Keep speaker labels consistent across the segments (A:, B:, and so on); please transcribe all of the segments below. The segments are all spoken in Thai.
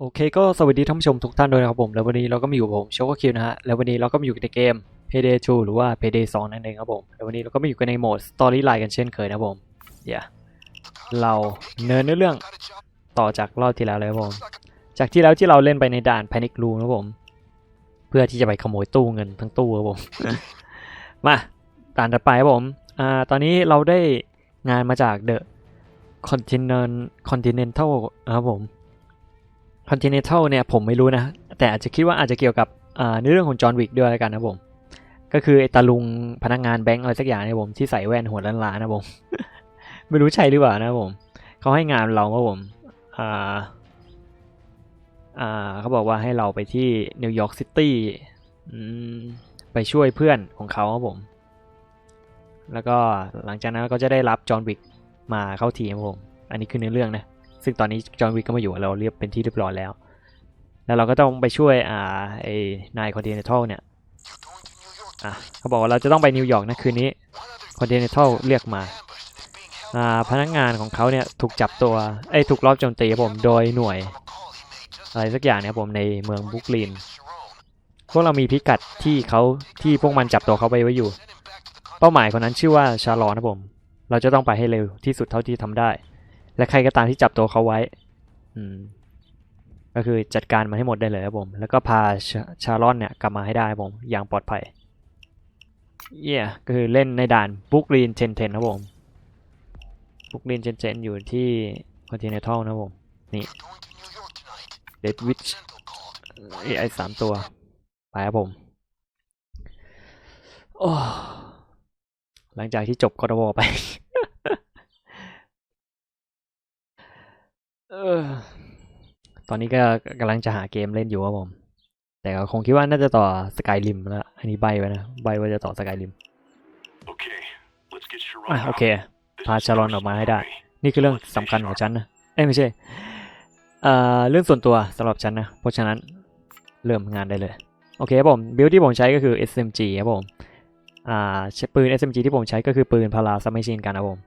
A: โอเคก็สวัสดีท่านผู้ชมทุกท่านด้วยนะครับผมแล้ววันนี้เราก็มาอยู่กับผมโชคคิวนะฮะแล้ววันนี้เราก็มาอยู่ในเกม Payday 2 หรือว่า Payday 2 นั่นเองครับผมแล้ววันนี้เราก็มาอยู่กันในโหมด Storyline กันเช่นเคยนะครับผมเดี๋ยวเราเนินเรื่องต่อจากรอบที่แล้วเลยครับผม จากที่แล้วที่เราเล่นไปในด่าน Panic Room นะครับผม เพื่อที่จะไปขโมยตู้เงินทั้งตู้ครับผมมาด่านถัดไปครับผมอ่าตอนนี้เราได้งานมาจาก The Continental Continental นะครับผม Continental เนี่ยผมไม่รู้นะ แต่อาจจะคิดว่าอาจจะเกี่ยวกับอ่าในเรื่องของจอห์นวิกด้วยกันนะผม ก็คือไอ้ตาลุงพนักงานแบงก์อะไรสักอย่างเนี่ยผมที่ใส่แว่นหัวล้านๆนะผม ไม่รู้ใช่หรือเปล่านะผมเขาให้งานเราครับผมอ่าอ่าเขาบอกว่าให้เราไปที่นิวยอร์กซิตี้ไปช่วยเพื่อนของเขาครับผม แล้วก็หลังจากนั้นก็จะได้รับจอห์นวิกมาเข้าทีมครับผม อันนี้คือเนื้อเรื่องนะ ซึ่งตอนนี้จอห์นวิกก็มาอยู่กับเราเรียบเป็นที่เรียบร้อยแล้ว แล้วเราก็ต้องไปช่วยอ่าไอ้นายคอนติเนทัลเนี่ยอะเขาบอกว่าเราจะต้องไปนิวยอร์กนะคืนนี้คอนติเนทัลเรียกมาอ่าพนักงานของเขาเนี่ยถูกจับตัวเอ้ถูกรอบโจมตีผมโดยหน่วย อะไรสักอย่างเนี่ยผมในเมืองบุกลินพวกเรามีพิกัดที่เขาที่พวกมันจับตัวเขาไปไว้อยู่ เป้าหมายคนนั้นชื่อว่าชาลอนนะผม เราจะต้องไปให้เร็วที่สุดเท่าที่ทำได้ และใครก็ตามที่จับตัวเขาไว้ อืม ก็คือจัดการมาให้หมดได้เลยครับผม แล้วก็พาชาชาลอนเนี่ยกลับมาให้ได้ผม อย่างปลอดภัยเย่ก็คือเล่นในด่านบุกรีนเทนเทนครับผมบุกรีนเทนเทนอยู่ที่คอนติเนทัลนะผม นี่เดดวิชเอไอสามตัว ไปครับผมหลังจากที่จบกอดวไป เออ ตอนนี้ก็กำลังจะหาเกมเล่นอยู่ครับผม แต่ก็คงคิดว่าน่าจะต่อสกายริมแล้ว อันนี้ใบไว้นะ ใบว่าจะต่อสกายริม
B: Okay, let's get Sharon
A: อะ
B: out.
A: โอเค
B: This
A: พา
B: is
A: ชารอน
B: our
A: ออกมาให้ได้
B: story.
A: นี่คือเรื่องสำคัญของฉันนะ เอ้ยไม่ใช่เอ่อเรื่องส่วนตัวสำหรับฉันนะ เพราะฉะนั้นเริ่มงานได้เลย โอเคครับผม บิลที่ผมใช้ก็คือ SMG ครับผมอ่าใช้ปืน SMG ที่ผมใช้ก็คือปืนพาราซัมเมชินกันนะครับผม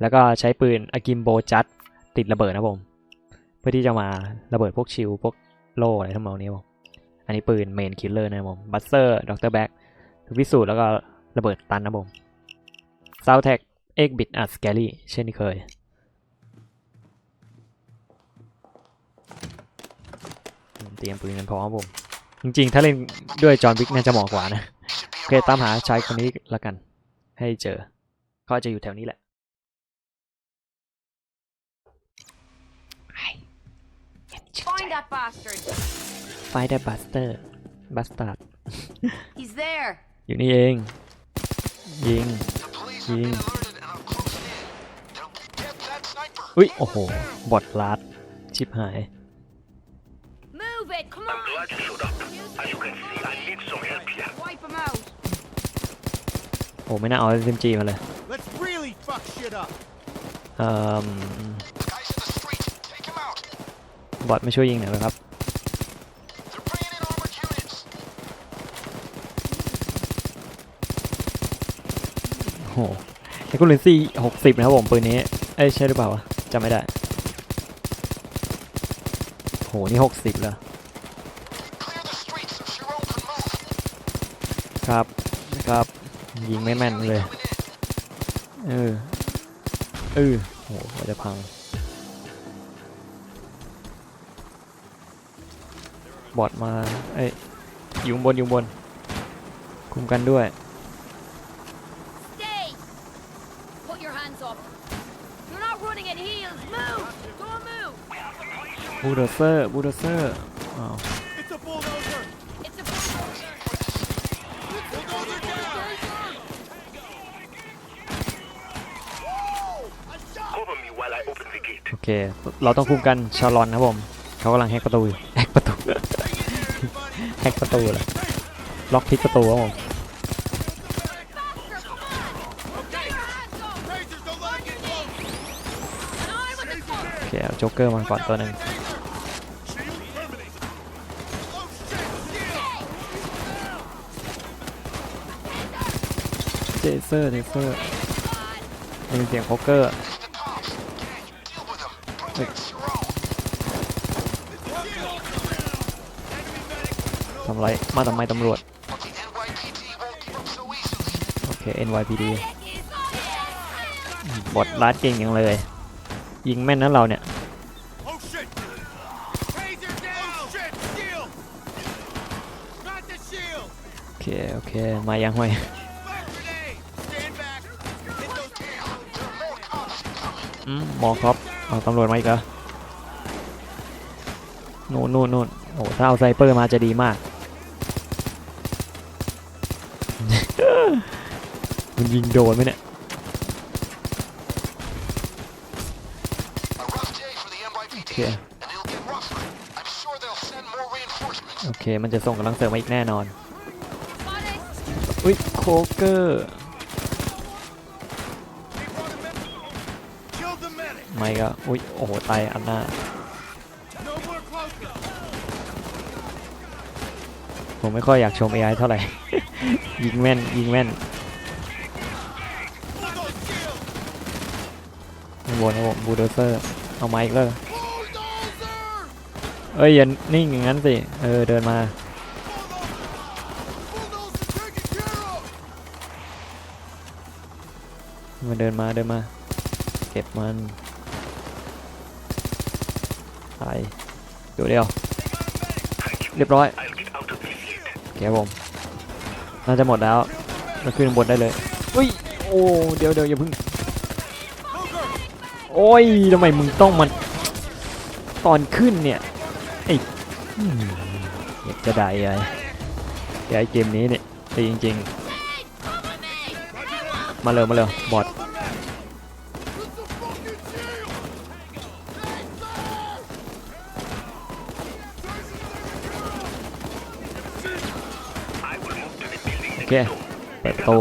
A: แล้วก็ใช้ปืนอากิมโบจัดติดระเบิดนะครับผม เพื่อที่จะมาระเบิดพวกชิลพวกโล่อะไรทั้งหมดนี้บผมอันนี้ปืนเมนคิลเลอร์นะบผมบัสเซอร์ด็อกเตอร์แบ็กพิสูจน์แล้วก็ระเบิดตันนะบผมซาวแท็กเอ็กบิดอัดสแกลี่เช่นที่เคย เตรียมปืนกันพร้อมบผม จริงๆ ถ้าเล่นด้วยจอห์นวิกน่าจะเหมาะกว่านะ โอเค ตามหาชายคนนี้ละกัน ให้เจอ เขาอาจจะอยู่แถวนี้แหละ
C: Find that bastard.
A: ไฟเดอร์บัสเตอร์บัสตาร์ด
C: He's there.
A: อยู่นี่เอง ยิง ยิง อุ้ย โอ้โห บอดลาดชิบหาย
C: Move it. Come
B: I'm
C: on.
B: glad you showed up. As you can see, I need some help here.
C: Wipe him out.
A: โอ้ไม่น่าเอา SMG มาเลย
D: Let's really fuck shit up.
A: เอ่อ
B: Guys in the street, take him out.
A: บอดไม่ช่วยยิงหน่อยครับ โอ้โหไอ้กุลินซี่หกสิบนะครับผมปืนนี้ เอ้ยใช่หรือเปล่าวะจำไม่ได้โหนี่หกสิบแล้วครับครับ ยิงไม่แม่นเลย เออ เออโหจะพัง บอดมาเอ้ยอยู่ข้างบนอยู่ข้างบน คุมกันด้วย
C: Stay. Put your hands up. You're not running at heels. Move. Don't move.
A: บูลเดอร์เซอร์บูลเดอร์เซอร์อ้าว
D: It's a bulldozer.
C: It's a bulldozer.
D: Bulldozer down.
B: Cover me while I open the gate.
A: โอเค เราต้องคุมกันชาลอนครับผม เขากำลังแฮกประตูอยู่แฮกประตูแฮกประตูเลยล็อกพิกประตูครับผม
C: Faster. Come on. Get your hands up.
D: Rangers, don't let him get close.
C: And I with the gun.
A: โอเคเอาโจ๊กเกอร์มาก่อนตัวหนึ่ง
D: Shield terminated. Oh shit,
A: เจเซอร์เจเซอร์ได้ยินเสียงโคกเกอร์ ทำไร มาทำไมตำรวจ โอเค NYPD บอดลาดเก่งอย่างเลย ยิงแม่นนะเราเนี่ย โอเค โอเค มายังไงมอครับเอาตำรวจมาอีกเหรอ นู่นนู่นนู่นโอ้ถ้าเอาไซเปอร์มาจะดีมาก มันยิงโดนไหมเนี่ย
B: A rough day for the NYPD,
A: Yeah.
B: and it'll get rougher. I'm sure they'll send more reinforcements.
A: โอเค มันจะส่งกำลังเสริมมาอีกแน่นอน
C: Spotted.
A: อุ้ยโคเกอร์
D: They brought him in. Kill the medic!
A: ไม่ก็ อุ้ยโอ้โหตายอันหน้า ผมไม่ค่อยอยากชม AI เท่าไหร่ ยิงแม่น ยิงแม่น
D: Pull those shields!
A: ข้างบนนะผมบูโดเซอร์ เอาไม้อีกเลยเอ้ยอย่านิ่งอย่างนั้นสิ เออ เดินมามาเดินมา เดินมา เก็บมันตายเดี๋ยวเดียว เรียบร้อย โอเคครับผมน่าจะหมดแล้วมาขึ้นบนได้เลยอุ้ยโอ้เดี๋ยวเดี๋ยวอย่าพึ่งโอ้ยทำไมมึงต้องมันตอนขึ้นเนี่ยไอ้อยากจะได้ไอ้ไอ้เกมนี้เนี่ยตีจริง ๆ มาเร็วมาเร็วบอด เค เปิดประตู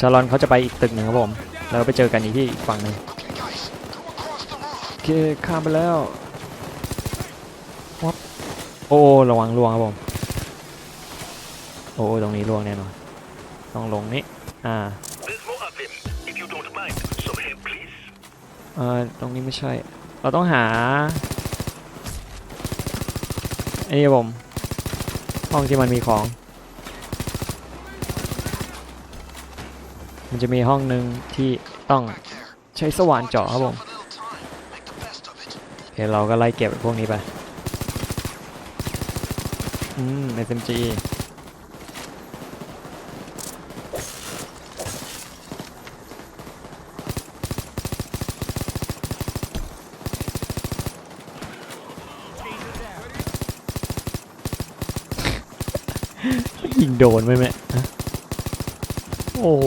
A: ชาลอนเขาจะไปอีกตึกหนึ่งครับผม แล้วไปเจอกันอีกที่อีกฝั่งหนึ่งโอเค ข้ามไปแล้ววับโอ้ระวังล่วงครับผม โอ้ตรงนี้ล่วงแน่นอน ต้องลงนี้ อ่าเออตรงนี้ไม่ใช่ เราต้องหาไอ้นี่ครับผมห้องที่มันมีของ มันจะมีห้องหนึ่งที่ต้องใช้สว่านเจาะครับผม
B: Yourself a little time. Make the best of it.
A: โอเราก็ไล่เก็บพวกนี้ไป อืม SMG ยิงโดนไหมแม่โอ้โห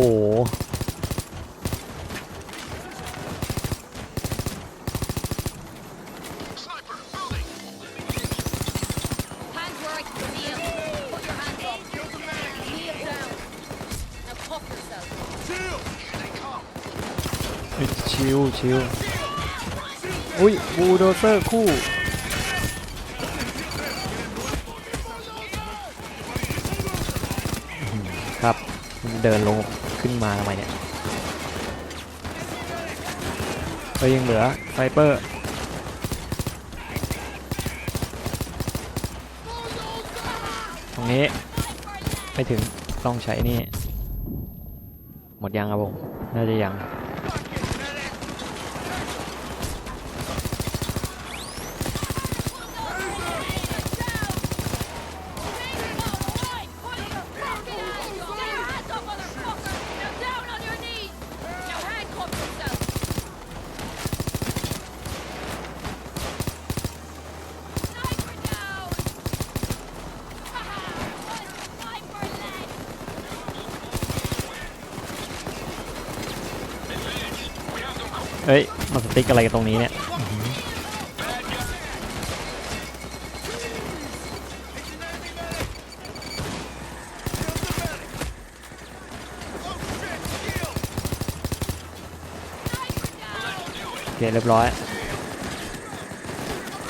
A: ชิวอุ้ยบูโดเซอร์คู่ครับมันเดินลงขึ้นมาทำไมเนี่ยก็ยังเหลือไฟเปอร์ตรงนี้ไม่ถึงต้องใช้นี่ หมดยังครับผม น่าจะยัง เอ้ยมาสติ๊กอะไรกันตรงนี้เนี่ยโอเคเรียบร้อย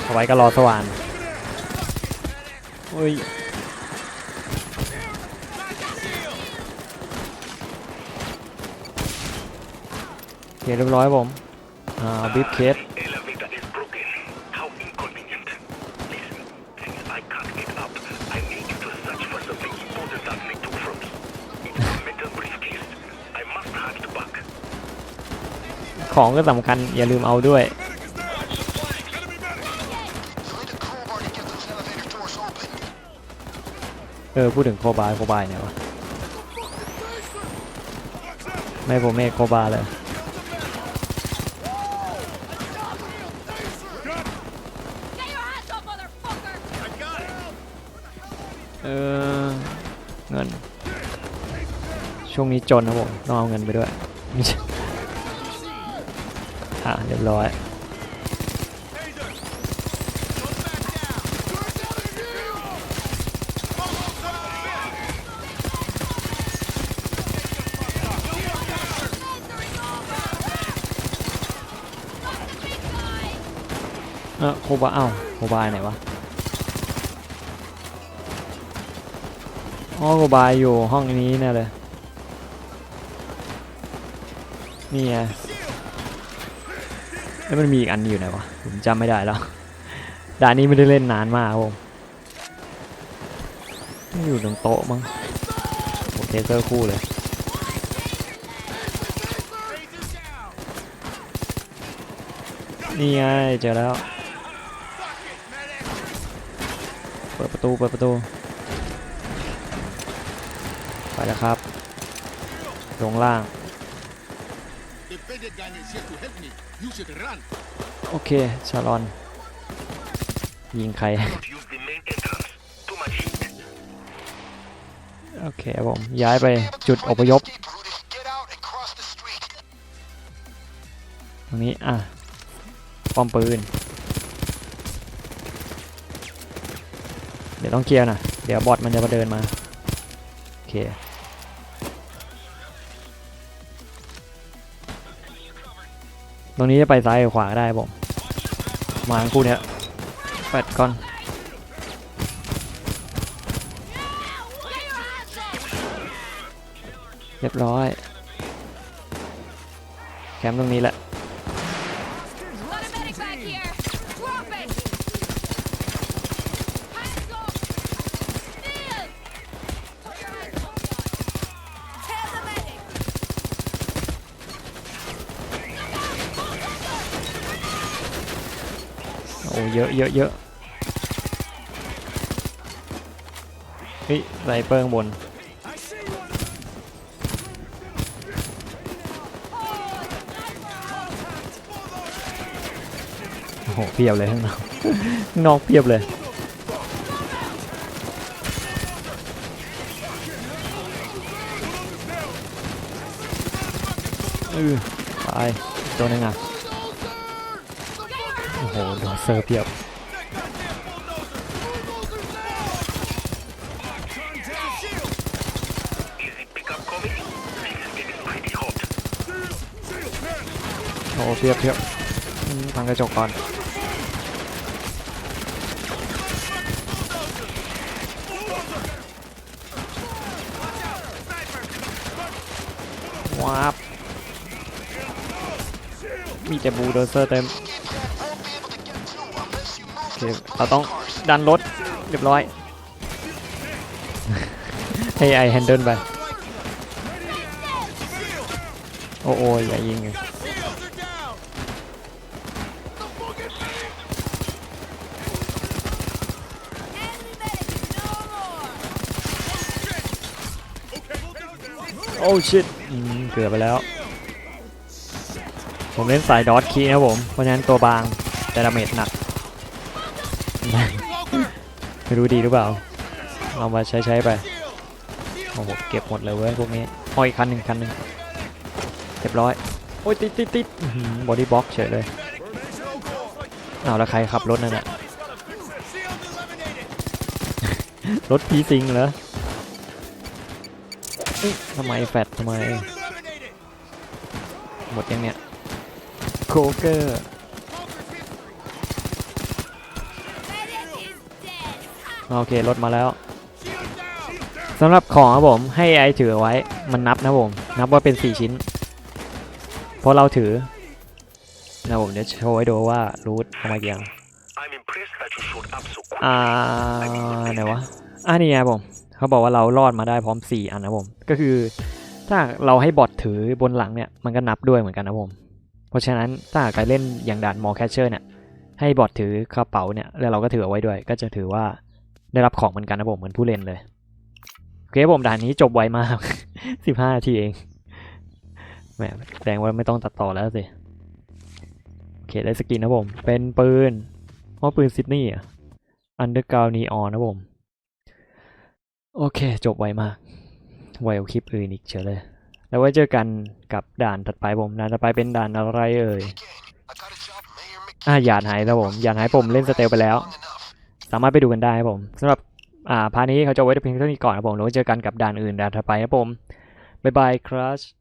A: เอาไว้ก็รอสว่านอุ้ยโอเคเรียบร้อยผม อ่าบิฟเคสของก็สำคัญอย่าลืมเอาด้วย เออ พูดถึงโคบายโคบายเนี่ยวะ ไม่ผมเมฆโคบายเลย ออเงิน ช่วงนี้จนนะผมต้องเอาเงินไปด้วยอะเรียบร้อยเออโคบาเอ้าโคบายไหนวะ อ๋อโคบายอยู่ห้องนี้แน่เลย นี่ไงแล้วมันมีอีกอันอยู่ไหนวะ ผมจำไม่ได้แล้วด่านนี้ไม่ได้เล่นนานมากผมอยู่ตรงโต๊ะมั้งโอเคเซอร์คู่เลยนี่ไงเจอแล้ว เปิดประตู เปิดประตู ไปแล้วครับ ลงล่าง โอเค ชาลอน ยิงใคร โอเคผม ย้ายไปจุดอพยพ ตรงนี้ อะ ป้อมปืน เดี๋ยวต้องเคลียร์นะ เดี๋ยวบอทมันจะมาเดินมา โอเค ตรงนี้จะไปซ้ายหรือขวาได้ผมมาทั้งคู่เนี้ยแปดก่อนเรียบร้อย แคมป์ตรงนี้แหละ เยอะเยอะเยอะเฮ้ยไซเปอร์ข้างบนโอ้โหเพียบเลยข้างนอกข้างนอกเพียบเลยเออตายอีกตัวนึงอะ หโดนเซอร์เพียบโอ้เพียบเพียบอืมพังกระจกก่อนว้าบมีแต่บูโดเซอร์เต็ม เคเราต้องดันรถเรียบร้อย ให้ไอแฮนเดิลไป โอ้โอ้ยอย่ายิงเลยโอ้ชิตเกือบไปแล้ว ผมเล่นสายดอทคีนะผม เพราะฉะนั้นตัวบางแต่ดาเมจหนัก ไม่รู้ดีหรือเปล่าเอามาใช้ใช้ๆไปโอ้โหเก็บหมดเลยเว้ยพวกนี้อ้อยคันหนึ่งคันหนึ่งเรียบร้อยโอ้ยติดติดติดบอดี้บล็อกเฉยเลยเอาแล้วใครขับรถนั่นน่ะรถพีซิงเหรอทำไมแฟดทำไม หมดยังเนี่ยโคเกอร์ โอเครถมาแล้ว
D: Shield down.
A: สำหรับของครับผมให้ไอถือไว้มันนับนะผมนับว่าเป็น 4 ชิ้น เพราะเราถือนะผมเดี๋ยวโชว์ให้ดูว่ารูทเอามากี่อย่าง
E: I'm impressed that you showed up so quick.
A: อ่าไหนวะอ่านี่ไงผมเขาบอกว่าเรารอดมาได้พร้อม 4 อันนะผมก็คือถ้าเราให้บอทถือบนหลังเนี่ยมันก็นับด้วยเหมือนกันนะผม เพราะฉะนั้นถ้าหากใครเล่นอย่างด่านมอแคชเชอร์เนี่ยให้บอทถือกระเป๋าเนี่ยแล้วเราก็ถือเอาไว้ด้วย ก็จะถือว่า ได้รับของเหมือนกันนะผมเหมือนผู้เล่นเลยโอเคผมด่านนี้จบไวมากสิบห้านาทีเองแหมแสดงว่าไม่ต้องตัดต่อแล้วสิโอเคได้สกินนะผม เป็นปืนว่าปืนซิดนีย์อันเดอร์กราวนีออนนะผม โอเค จบไวมาก ไวกว่าคลิปอื่นอีกเฉยเลย แล้วไว้เจอกันกับด่านถัดไปผมด่านถัดไปเป็นด่านอะไรเอ่ยอ่าหยาดหายแล้วผมหยาดหายผมเล่นสเตลไปแล้ว สามารถไปดูกันได้ครับผมสำหรับอ่าพาร์ทนี้เขาจะไว้เพียงเท่านี้ก่อนครับผมแล้วเจอกันกับด่านอื่นด่านถัดไปครับผมบ๊ายบายครับ